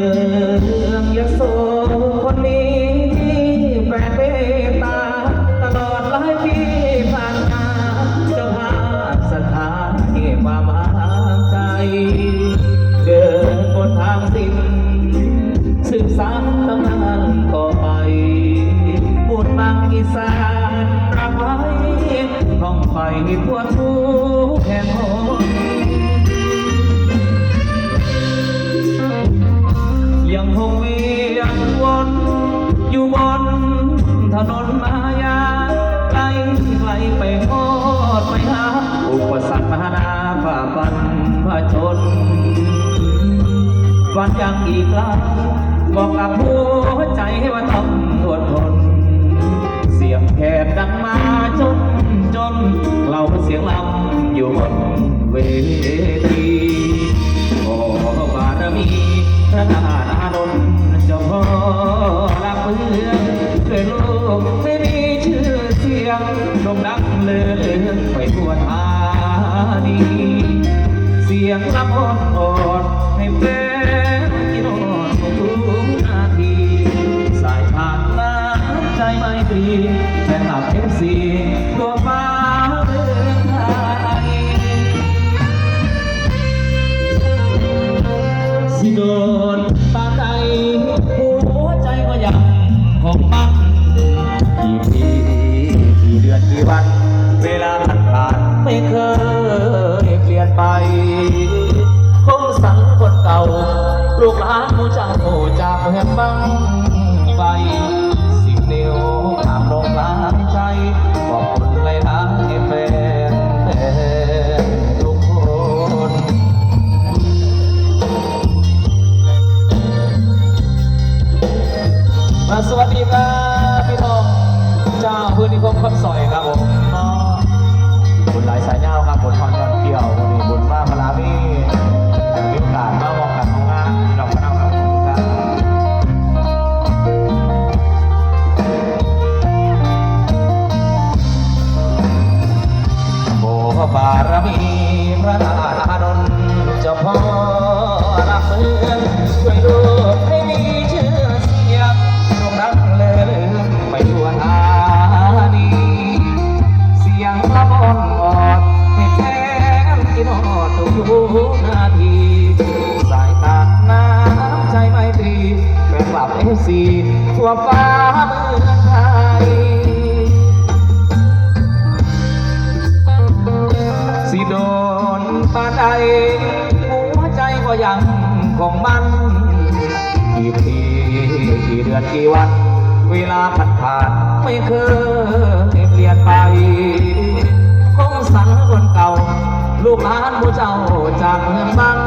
มื ยังคงเวียนวนอยู่บนถนนมายาไกลไกลไปโคตรไปหาอุปสรรคมหานาฝ่าฟันผจญฟันยังอีกครั้งบอกกับหัวใจว่าต้องอดทน เสียงแขกดังมาจนจน เราเสียงลำอยู่บนเวทีขอบารมีพระนา เลืองไปทั่วทานีเสียงลำอ่อนอ่อนให้เพลงกินอ่อนทุกนาทีสายทานน้ำใจไม่ตรีแฟนคลับเอฟซีตัวฟ้าเมืองไทยสิโดนปากใดหัวใจก็ยังของมัน ไปคงสังคนเก่า ลูกหลานผู้เจ้าจากเมืองบังไฟสิบนิ้วตามลงกลางใจขอบคุณหลายๆให้แฟนแฟนทุกคนมาสวัสดีครับพี่ทองเจ้าพื้นที่คมคำสอยครับผมเนาะบุญหลายสายเงาครับบุญทอนยอนเกี่ยว บารมีพระนาถานนเจ้าพ่อรักเมืองช่วยลูกให้มีชื่อเสียงโด่งดังเลือไปทั่วทานีเสียงละอ่อนออดให้แฟนกินอดทุกนาทีสายตาน้ำใจไม่ตรีแฟนคลับเอฟซีทั่วฟ้า ปานใดหัวใจก็ยังของมันกี่ปีกี่เดือนกี่วัน เวลาผ่านผ่านไม่เคยเปลี่ยนไปคงสังคนเก่า ลูกหลานผู้เจ้าจากเมืองบาง